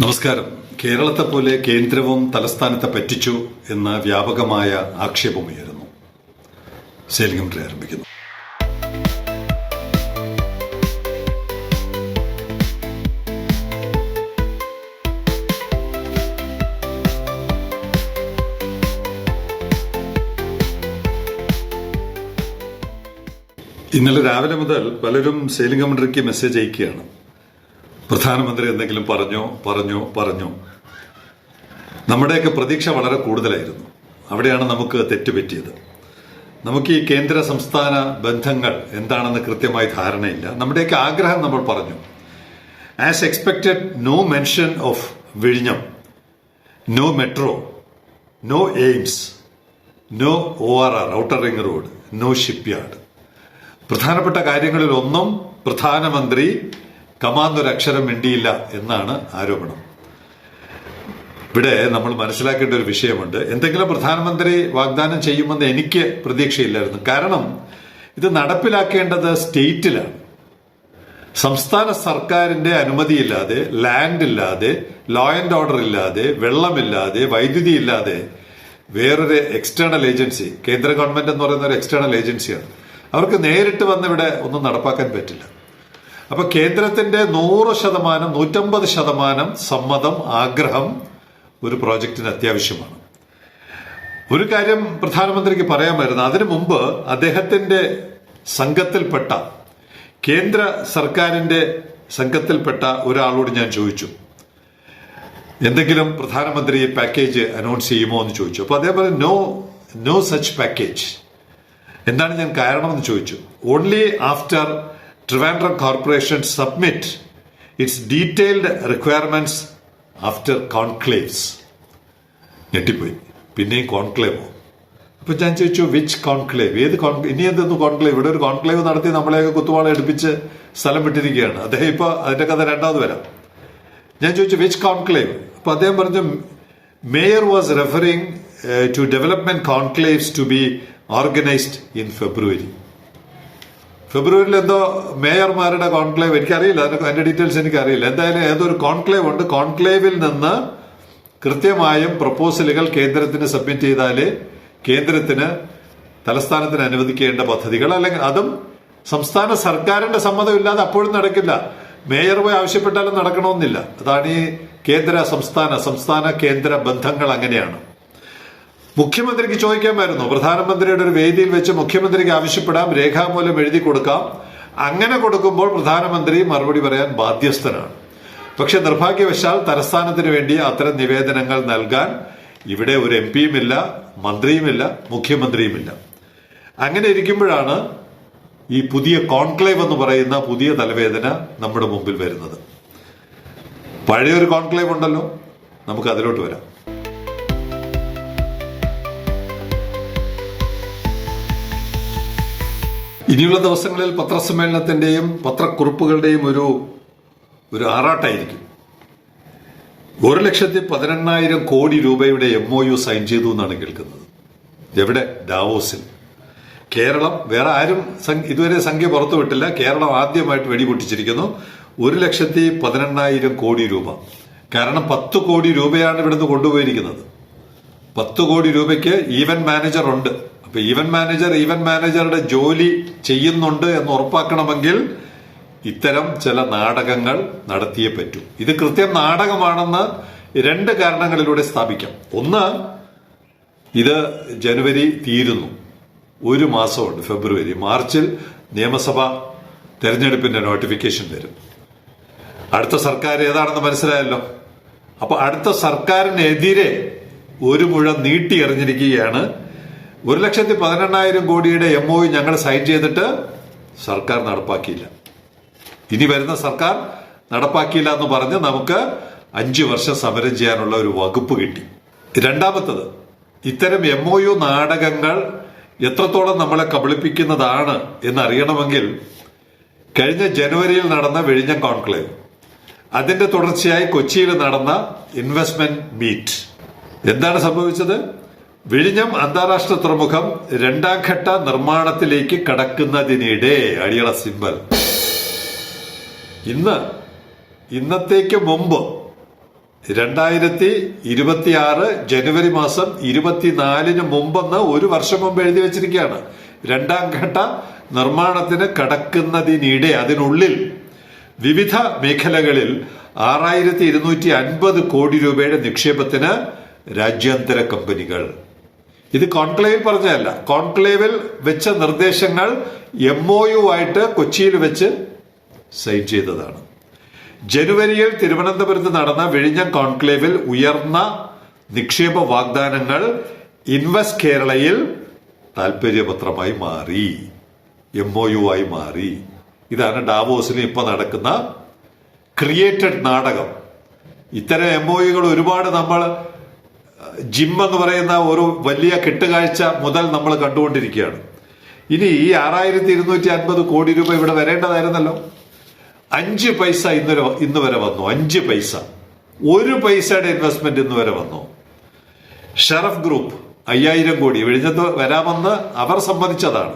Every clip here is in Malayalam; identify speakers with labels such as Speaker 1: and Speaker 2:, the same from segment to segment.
Speaker 1: നമസ്കാരം. കേരളത്തെ പോലെ കേന്ദ്രവും തലസ്ഥാനത്തെ പറ്റിച്ചു എന്ന വ്യാപകമായ ആക്ഷേപമുയരുന്നു. സേലിംഗം ആരംഭിക്കുന്നു. ഇന്നലെ രാവിലെ മുതൽ പലരും സെയിലിംഗ് കമൻട്രിക്ക് മെസ്സേജ് അയക്കുകയാണ്. പ്രധാനമന്ത്രി എന്തെങ്കിലും പറഞ്ഞോ പറഞ്ഞോ പറഞ്ഞോ. നമ്മുടെയൊക്കെ പ്രതീക്ഷ വളരെ കൂടുതലായിരുന്നു. അവിടെയാണ് നമുക്ക് തെറ്റുപറ്റിയത്. നമുക്ക് ഈ കേന്ദ്ര സംസ്ഥാന ബന്ധങ്ങൾ എന്താണെന്ന് കൃത്യമായി ധാരണയില്ല. നമ്മുടെയൊക്കെ ആഗ്രഹം നമ്മൾ പറഞ്ഞു. As expected no mention of വിഴിഞ്ഞം no metro no AIIMS no O R R outer ring road no shipyard പ്രധാനപ്പെട്ട കാര്യങ്ങളിൽ ഒന്നും പ്രധാനമന്ത്രി കമാന്നൊരക്ഷരം മിണ്ടിയില്ല എന്നാണ് ആരോപണം. ഇവിടെ നമ്മൾ മനസ്സിലാക്കേണ്ട ഒരു വിഷയമുണ്ട്. എന്തെങ്കിലും പ്രധാനമന്ത്രി വാഗ്ദാനം ചെയ്യുമെന്ന് എനിക്ക് പ്രതീക്ഷയില്ലായിരുന്നു. കാരണം ഇത് നടപ്പിലാക്കേണ്ടത് സ്റ്റേറ്റിലാണ്. സംസ്ഥാന സർക്കാരിന്റെ അനുമതിയില്ലാതെ ലാൻഡ് ഇല്ലാതെ ലോ ആൻഡ് ഓർഡർ ഇല്ലാതെ വെള്ളമില്ലാതെ വൈദ്യുതി ഇല്ലാതെ വേറൊരു എക്സ്റ്റേണൽ ഏജൻസി കേന്ദ്ര ഗവൺമെന്റ് എന്ന് പറയുന്ന ഒരു എക്സ്റ്റേണൽ ഏജൻസിയാണ് അവർക്ക് നേരിട്ട് വന്ന് ഇവിടെ ഒന്നും നടപ്പാക്കാൻ പറ്റില്ല. അപ്പൊ കേന്ദ്രത്തിന്റെ നൂറ് ശതമാനം നൂറ്റമ്പത് ശതമാനം സമ്മതം ആഗ്രഹം ഒരു പ്രോജക്റ്റിന് അത്യാവശ്യമാണ്. ഒരു കാര്യം പ്രധാനമന്ത്രിക്ക് പറയാമായിരുന്നു അതിനു മുമ്പ് അദ്ദേഹത്തിന്റെ സംഘത്തിൽപ്പെട്ട കേന്ദ്ര സർക്കാരിന്റെ സംഘത്തിൽപ്പെട്ട ഒരാളോട് ഞാൻ ചോദിച്ചു. എന്തെങ്കിലും പ്രധാനമന്ത്രി പാക്കേജ് അനൗൺസ് ചെയ്യുമോ എന്ന് ചോദിച്ചു. അപ്പൊ അതേപോലെ നോ നോ സച്ച് പാക്കേജ് എന്താണ് ഞാൻ കാരണമെന്ന് ചോദിച്ചു. Only after Trivandrum corporation submit its detailed requirements after conclaves ഞെട്ടിപ്പോയി. പിന്നെയും കോൺക്ലേവോ അപ്പൊ ഞാൻ ചോദിച്ചു വിച്ച് കോൺക്ലേവ് ഏത് ഇനി എന്തെന്ന് കോൺക്ലേവ് ഇവിടെ ഒരു കോൺക്ലേവ് നടത്തി നമ്മളെയൊക്കെ കുത്തുവാള എടുപ്പിച്ച് സ്ഥലം വിട്ടിരിക്കുകയാണ്. അദ്ദേഹം ഇപ്പൊ അതിന്റെ കഥ രണ്ടാമത് വരാം. ഞാൻ ചോദിച്ചു വിച്ച് കോൺക്ലേവ് അപ്പൊ അദ്ദേഹം പറഞ്ഞു mayor was referring to development conclaves to be organised in February ഫെബ്രുവരിയിൽ എന്തോ മേയർമാരുടെ കോൺക്ലേവ് എനിക്കറിയില്ല അതിന്റെ അതിന്റെ ഡീറ്റെയിൽസ് എനിക്കറിയില്ല. എന്തായാലും ഏതൊരു കോൺക്ലേവ് ഉണ്ട് കോൺക്ലേവിൽ നിന്ന് കൃത്യമായും പ്രപ്പോസലുകൾ കേന്ദ്രത്തിന് സബ്മിറ്റ് ചെയ്താലേ കേന്ദ്രത്തിന് തലസ്ഥാനത്തിന് അനുവദിക്കേണ്ട പദ്ധതികൾ അല്ലെങ്കിൽ അതും സംസ്ഥാന സർക്കാരിന്റെ സമ്മതമില്ലാതെ അപ്പോഴും നടക്കില്ല. മേയർ പോയി ആവശ്യപ്പെട്ടാലും നടക്കണമെന്നില്ല. അതാണ് ഈ കേന്ദ്ര സംസ്ഥാന സംസ്ഥാന കേന്ദ്ര ബന്ധങ്ങൾ അങ്ങനെയാണ്. മുഖ്യമന്ത്രിക്ക് ചോദിക്കാമായിരുന്നു. പ്രധാനമന്ത്രിയുടെ ഒരു വേദിയിൽ വെച്ച് മുഖ്യമന്ത്രിക്ക് ആവശ്യപ്പെടാം രേഖാമൂലം എഴുതി കൊടുക്കാം. അങ്ങനെ കൊടുക്കുമ്പോൾ പ്രധാനമന്ത്രി മറുപടി പറയാൻ ബാധ്യസ്ഥനാണ്. പക്ഷെ നിർഭാഗ്യവശാൽ തലസ്ഥാനത്തിന് വേണ്ടി അത്തരം നിവേദനങ്ങൾ നൽകാൻ ഇവിടെ ഒരു എം ഇല്ല മന്ത്രിയുമില്ല മുഖ്യമന്ത്രിയുമില്ല. അങ്ങനെ ഇരിക്കുമ്പോഴാണ് ഈ പുതിയ കോൺക്ലേവ് എന്ന് പറയുന്ന പുതിയ തലവേദന നമ്മുടെ മുമ്പിൽ വരുന്നത്. പഴയൊരു കോൺക്ലേവ് ഉണ്ടല്ലോ. നമുക്ക് അതിലോട്ട് വരാം. ഇനിയുള്ള ദിവസങ്ങളിൽ പത്രസമ്മേളനത്തിന്റെയും പത്രക്കുറിപ്പുകളുടെയും ഒരു ഒരു ആറാട്ടായിരിക്കും. ഒരു ലക്ഷത്തി പതിനെണ്ണായിരം കോടി രൂപയുടെ എം ഒ യു സൈൻ ചെയ്തു എന്നാണ് കേൾക്കുന്നത്. എവിടെ? ഡാവോസിൽ കേരളം വേറെ ആരും ഇതുവരെ സംഖ്യ പുറത്തുവിട്ടില്ല കേരളം ആദ്യമായിട്ട് വെടിപൊട്ടിച്ചിരിക്കുന്നു. ഒരു ലക്ഷത്തി പതിനെണ്ണായിരം കോടി രൂപ. കാരണം പത്ത് കോടി രൂപയാണ് ഇവിടുന്ന് കൊണ്ടുപോയിരിക്കുന്നത്. പത്ത് കോടി രൂപയ്ക്ക് ഈവൻ മാനേജർ ഉണ്ട്. അപ്പൊ ഈവൻ മാനേജർ ഈവൻ മാനേജറുടെ ജോലി ചെയ്യുന്നുണ്ട് എന്ന് ഉറപ്പാക്കണമെങ്കിൽ ഇത്തരം ചില നാടകങ്ങൾ നടത്തിയേ പറ്റൂ. ഇത് കൃത്യം നാടകമാണെന്ന് രണ്ട് കാരണങ്ങളിലൂടെ സ്ഥാപിക്കാം. ഒന്ന് ഇത് ജനുവരി തീരുന്നു. ഒരു മാസമുണ്ട് ഫെബ്രുവരി. മാർച്ചിൽ നിയമസഭ തെരഞ്ഞെടുപ്പിന്റെ നോട്ടിഫിക്കേഷൻ വരും. അടുത്ത സർക്കാർ ഏതാണെന്ന് മനസ്സിലായല്ലോ? അപ്പൊ അടുത്ത സർക്കാരിനെതിരെ ഒരു മുഴ നീട്ടി എറിഞ്ഞിരിക്കുകയാണ് ഒരു ലക്ഷത്തി പതിനെണ്ണായിരം കോടിയുടെ എം ഒ ഞങ്ങൾ സൈൻ ചെയ്തിട്ട് സർക്കാർ നടപ്പാക്കിയില്ല. ഇനി വരുന്ന സർക്കാർ നടപ്പാക്കിയില്ല എന്ന് പറഞ്ഞ് നമുക്ക് അഞ്ച് വർഷം സമരം ചെയ്യാനുള്ള ഒരു വകുപ്പ് കിട്ടി. രണ്ടാമത്തത് ഇത്തരം എം ഒ യു നാടകങ്ങൾ എത്രത്തോളം നമ്മളെ കബളിപ്പിക്കുന്നതാണ് എന്നറിയണമെങ്കിൽ കഴിഞ്ഞ ജനുവരിയിൽ നടന്ന വെഴിഞ്ഞം കോൺക്ലേവ് അതിന്റെ തുടർച്ചയായി കൊച്ചിയിൽ നടന്ന ഇൻവെസ്റ്റ്മെന്റ് മീറ്റ് എന്താണ് സംഭവിച്ചത്? വിഴിഞ്ഞം അന്താരാഷ്ട്ര തുറമുഖം രണ്ടാം ഘട്ട നിർമ്മാണത്തിലേക്ക് കടക്കുന്നതിനിടെ അടിയള സിമ്പൽ. ഇന്ന് ഇന്നത്തേക്ക് മുമ്പ് രണ്ടായിരത്തി ഇരുപത്തിയാറ് ജനുവരി മാസം ഇരുപത്തിനാലിന് മുമ്പെന്ന് ഒരു വർഷം മുമ്പ് എഴുതി വെച്ചിരിക്കുകയാണ്. രണ്ടാം ഘട്ട നിർമ്മാണത്തിന് കടക്കുന്നതിനിടെ അതിനുള്ളിൽ വിവിധ മേഖലകളിൽ ആറായിരത്തി ഇരുന്നൂറ്റി അൻപത് കോടി രൂപയുടെ നിക്ഷേപത്തിന് രാജ്യാന്തര കമ്പനികൾ ഇത് കോൺക്ലേവിൽ പറഞ്ഞതല്ല. കോൺക്ലേവിൽ വെച്ച നിർദ്ദേശങ്ങൾ എം ഒ യു ആയിട്ട് കൊച്ചിയിൽ വെച്ച് സൈൻ ചെയ്തതാണ്. ജനുവരിയിൽ തിരുവനന്തപുരത്ത് നടന്ന വിഴിഞ്ഞം കോൺക്ലേവിൽ ഉയർന്ന നിക്ഷേപ വാഗ്ദാനങ്ങൾ ഇൻവെസ്റ്റ് കേരളയിൽ താൽപര്യപത്രമായി മാറി. എം ഒ യു ആയി മാറി. ഇതാണ് ഡാവോസിൽ ഇപ്പൊ നടക്കുന്ന ക്രിയേറ്റഡ് നാടകം. ഇത്തരം എം ഒ യുകൾ ഒരുപാട് നമ്മൾ ജിം എന്ന് പറയുന്ന ഒരു വലിയ കെട്ടുകാഴ്ച മുതൽ നമ്മൾ കണ്ടുകൊണ്ടിരിക്കുകയാണ്. ഇനി ഈ ആറായിരത്തി ഇരുന്നൂറ്റി അൻപത് കോടി രൂപ ഇവിടെ വരേണ്ടതായിരുന്നല്ലോ. അഞ്ച് പൈസ ഇന്ന് ഇന്ന് വരെ വന്നു. അഞ്ച് പൈസ. ഒരു പൈസയുടെ ഇൻവെസ്റ്റ്മെന്റ് ഇന്ന് വരെ വന്നു. ഷറഫ് ഗ്രൂപ്പ് അയ്യായിരം കോടി. വിഴിഞ്ഞത്ത് വരാമെന്ന് അവർ സമ്മതിച്ചതാണ്.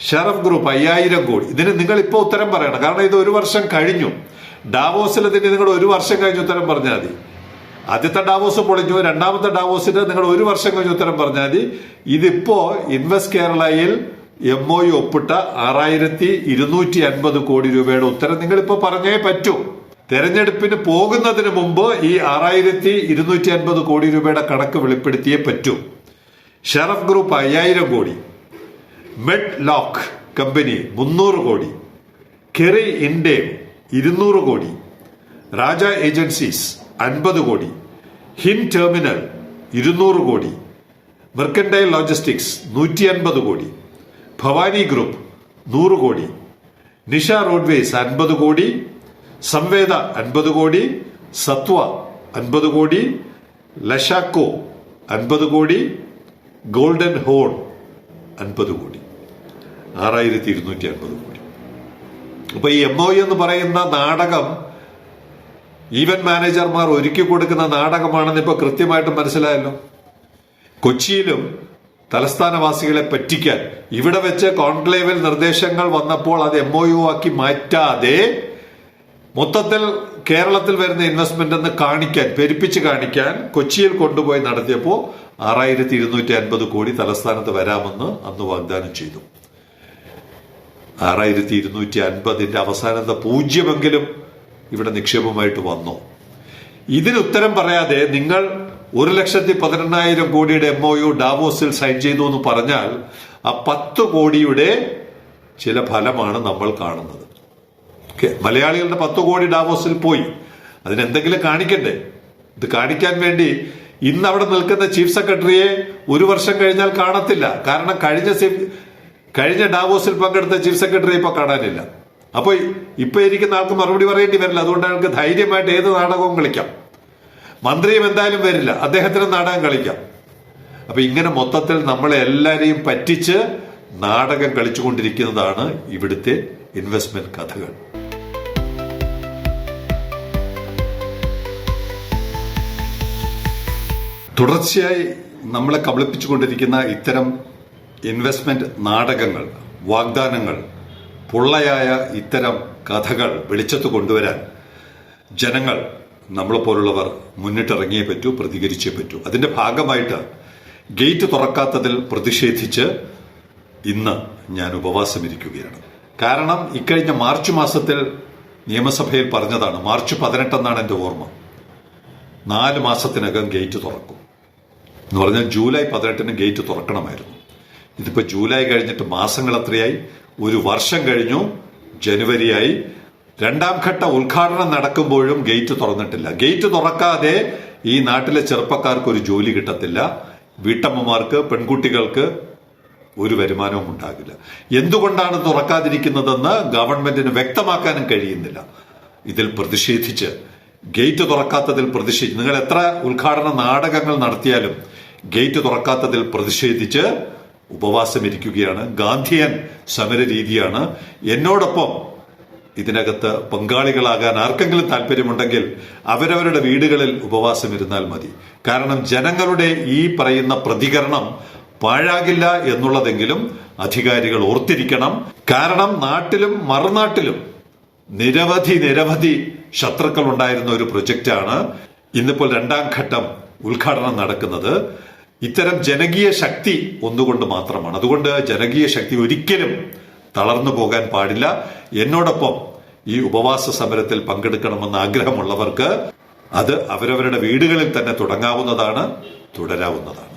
Speaker 1: ഷറഫ് ഗ്രൂപ്പ് അയ്യായിരം കോടി. ഇതിന് നിങ്ങൾ ഇപ്പോൾ ഉത്തരം പറയണം. കാരണം ഇത് ഒരു വർഷം കഴിഞ്ഞു. ഡാവോസിൽ ഇതിന് നിങ്ങൾ ഒരു വർഷം കഴിഞ്ഞ് ഉത്തരം പറഞ്ഞാൽ മതി. ആദ്യത്തെ ഡാവോസ് പൊളിഞ്ഞു. രണ്ടാമത്തെ ഡാവോസിന് നിങ്ങൾ ഒരു വർഷം കഴിഞ്ഞ് ഉത്തരം പറഞ്ഞാൽ ഇതിപ്പോ ഇൻവെസ്റ്റ് കേരളയിൽ എം ഒ യു ഒപ്പിട്ട ആറായിരത്തി ഇരുന്നൂറ്റി അൻപത് കോടി രൂപയുടെ ഉത്തരം നിങ്ങളിപ്പോ പറഞ്ഞേ പറ്റൂ. തെരഞ്ഞെടുപ്പിന് പോകുന്നതിന് മുമ്പ് ഈ ആറായിരത്തി ഇരുന്നൂറ്റി അൻപത് കോടി രൂപയുടെ കണക്ക് വെളിപ്പെടുത്തിയേ പറ്റൂ. ഷെറഫ് ഗ്രൂപ്പ് അയ്യായിരം കോടി. മെഡ് ലോക്ക് കമ്പനി മുന്നൂറ് കോടി. കെറി ഇൻഡേം ഇരുന്നൂറ് കോടി. രാജ ഏജൻസീസ് അൻപത് കോടി. ഹിൻ ടെർമിനൽ ഇരുന്നൂറ് കോടി. മെർക്കൻഡൈൽ ലോജിസ്റ്റിക്സ് നൂറ്റി അൻപത് കോടി. ഭവാനി ഗ്രൂപ്പ് നൂറ് കോടി. നിഷ റോഡ്വേസ് അൻപത് കോടി. സംവേദ അൻപത് കോടി. സത്വ അൻപത് കോടി. ലഷാക്കോ അൻപത് കോടി. ഗോൾഡൻ ഹോൺ അൻപത് കോടി. ആറായിരത്തി ഇരുന്നൂറ്റി അൻപത് കോടി. അപ്പൊ ഈ എം ഒ എന്ന് പറയുന്ന നാടകം ഈവന്റ് മാനേജർമാർ ഒരുക്കി കൊടുക്കുന്ന നാടകമാണെന്ന് ഇപ്പൊ കൃത്യമായിട്ട് മനസ്സിലായല്ലോ. കൊച്ചിയിലും തലസ്ഥാനവാസികളെ പറ്റിക്കാൻ ഇവിടെ വെച്ച് കോൺക്ലേവിൽ നിർദ്ദേശങ്ങൾ വന്നപ്പോൾ അത് എം ഒ യു ആക്കി മാറ്റാതെ മൊത്തത്തിൽ കേരളത്തിൽ വരുന്ന ഇൻവെസ്റ്റ്മെന്റ് എന്ന് കാണിക്കാൻ പെരുപ്പിച്ച് കാണിക്കാൻ കൊച്ചിയിൽ കൊണ്ടുപോയി നടത്തിയപ്പോൾ ആറായിരത്തി ഇരുന്നൂറ്റി അൻപത് കോടി തലസ്ഥാനത്ത് വരാമെന്ന് അന്ന് വാഗ്ദാനം ചെയ്തു. ആറായിരത്തി ഇരുന്നൂറ്റി അൻപതിന്റെ അവസാനത്തെ പൂജ്യമെങ്കിലും ഇവിടെ നിക്ഷേപമായിട്ട് വന്നു. ഇതിന് ഉത്തരം പറയാതെ നിങ്ങൾ ഒരു ലക്ഷത്തി പതിനെണ്ണായിരം കോടിയുടെ എം ഒ യു ഡാവോസിൽ സൈൻ ചെയ്തു എന്ന് പറഞ്ഞാൽ ആ പത്ത് കോടിയുടെ ചില ഫലമാണ് നമ്മൾ കാണുന്നത്. മലയാളികളുടെ പത്ത് കോടി ഡാവോസിൽ പോയി. അതിനെന്തെങ്കിലും കാണിക്കണ്ടേ? ഇത് കാണിക്കാൻ വേണ്ടി ഇന്ന് അവിടെ നിൽക്കുന്ന ചീഫ് സെക്രട്ടറിയെ ഒരു വർഷം കഴിഞ്ഞാൽ കാണത്തില്ല. കാരണം കഴിഞ്ഞ കഴിഞ്ഞ ഡാവോസിൽ പങ്കെടുത്ത ചീഫ് സെക്രട്ടറി ഇപ്പൊ കാണാനില്ല. അപ്പൊ ഇപ്പൊ ഇരിക്കുന്ന ആൾക്ക് മറുപടി പറയേണ്ടി വരില്ല. അതുകൊണ്ട് അയാൾക്ക് ധൈര്യമായിട്ട് ഏത് നാടകവും കളിക്കാം. മന്ത്രിയും എന്തായാലും വരില്ല. അദ്ദേഹത്തിന് നാടകം കളിക്കാം. അപ്പൊ ഇങ്ങനെ മൊത്തത്തിൽ നമ്മളെ എല്ലാരെയും പറ്റിച്ച് നാടകം കളിച്ചുകൊണ്ടിരിക്കുന്നതാണ് ഇവിടുത്തെ ഇൻവെസ്റ്റ്മെന്റ് കഥകൾ. തുടർച്ചയായി നമ്മളെ കബളിപ്പിച്ചുകൊണ്ടിരിക്കുന്ന ഇത്തരം ഇൻവെസ്റ്റ്മെന്റ് നാടകങ്ങൾ വാഗ്ദാനങ്ങൾ പൊള്ളയായ ഇത്തരം കഥകൾ വെളിച്ചത്ത് കൊണ്ടുവരാൻ ജനങ്ങൾ നമ്മളെ പോലുള്ളവർ മുന്നിട്ടിറങ്ങിയേ പറ്റൂ പ്രതികരിച്ചേ പറ്റൂ. അതിന്റെ ഭാഗമായിട്ട് ഗേറ്റ് തുറക്കാത്തതിൽ പ്രതിഷേധിച്ച് ഇന്ന് ഞാൻ ഉപവാസം ഇരിക്കുകയാണ് കാരണം ഇക്കഴിഞ്ഞ മാർച്ച് മാസത്തിൽ നിയമസഭയിൽ പറഞ്ഞതാണ് മാർച്ച് പതിനെട്ടെന്നാണ് എന്റെ ഓർമ്മ. നാല് മാസത്തിനകം ഗേറ്റ് തുറക്കും. എന്ന് പറഞ്ഞാൽ ജൂലൈ പതിനെട്ടിന് ഗേറ്റ് തുറക്കണമായിരുന്നു. ഇതിപ്പോൾ ജൂലൈ കഴിഞ്ഞിട്ട് മാസങ്ങൾ എത്രയായി ഒരു വർഷം കഴിഞ്ഞു ജനുവരിയായി. രണ്ടാം ഘട്ട ഉദ്ഘാടനം നടക്കുമ്പോഴും ഗേറ്റ് തുറന്നിട്ടില്ല. ഗേറ്റ് തുറക്കാതെ ഈ നാട്ടിലെ ചെറുപ്പക്കാർക്ക് ഒരു ജോലി കിട്ടത്തില്ല. വീട്ടമ്മമാർക്ക് പെൺകുട്ടികൾക്ക് ഒരു വരുമാനവും ഉണ്ടാകില്ല. എന്തുകൊണ്ടാണ് തുറക്കാതിരിക്കുന്നതെന്ന് ഗവൺമെന്റിന് വ്യക്തമാക്കാനും കഴിയുന്നില്ല. ഇതിൽ പ്രതിഷേധിച്ച് ഗേറ്റ് തുറക്കാത്തതിൽ പ്രതിഷേധിച്ച് നിങ്ങൾ എത്ര ഉദ്ഘാടന നാടകങ്ങൾ നടത്തിയാലും ഗേറ്റ് തുറക്കാത്തതിൽ പ്രതിഷേധിച്ച് ഉപവാസം ഇരിക്കുകയാണ്. ഗാന്ധിയൻ സമര രീതിയാണ് എന്നോടൊപ്പം ഇതിനകത്ത് പങ്കാളികളാകാൻ ആർക്കെങ്കിലും താല്പര്യമുണ്ടെങ്കിൽ അവരവരുടെ വീടുകളിൽ ഉപവാസം ഇരുന്നാൽ മതി. കാരണം ജനങ്ങളുടെ ഈ പറയുന്ന പ്രതികരണം പാഴാകില്ല എന്നുള്ളതെങ്കിലും അധികാരികൾ ഓർത്തിരിക്കണം. കാരണം നാട്ടിലും മറുനാട്ടിലും നിരവധി നിരവധി ശത്രുക്കൾ ഉണ്ടായിരുന്ന ഒരു പ്രൊജക്റ്റാണ് ഇന്നിപ്പോൾ രണ്ടാം ഘട്ടം ഉദ്ഘാടനം നടക്കുന്നത്. ഇത്തരം ജനകീയ ശക്തി ഒന്നുകൊണ്ട് മാത്രമാണ്. അതുകൊണ്ട് ജനകീയ ശക്തി ഒരിക്കലും തളർന്നു പോകാൻ പാടില്ല. എന്നോടൊപ്പം ഈ ഉപവാസ സമരത്തിൽ പങ്കെടുക്കണമെന്ന് ആഗ്രഹമുള്ളവർക്ക് അത് അവരവരുടെ വീടുകളിൽ തന്നെ തുടങ്ങാവുന്നതാണ് തുടരാവുന്നതാണ്.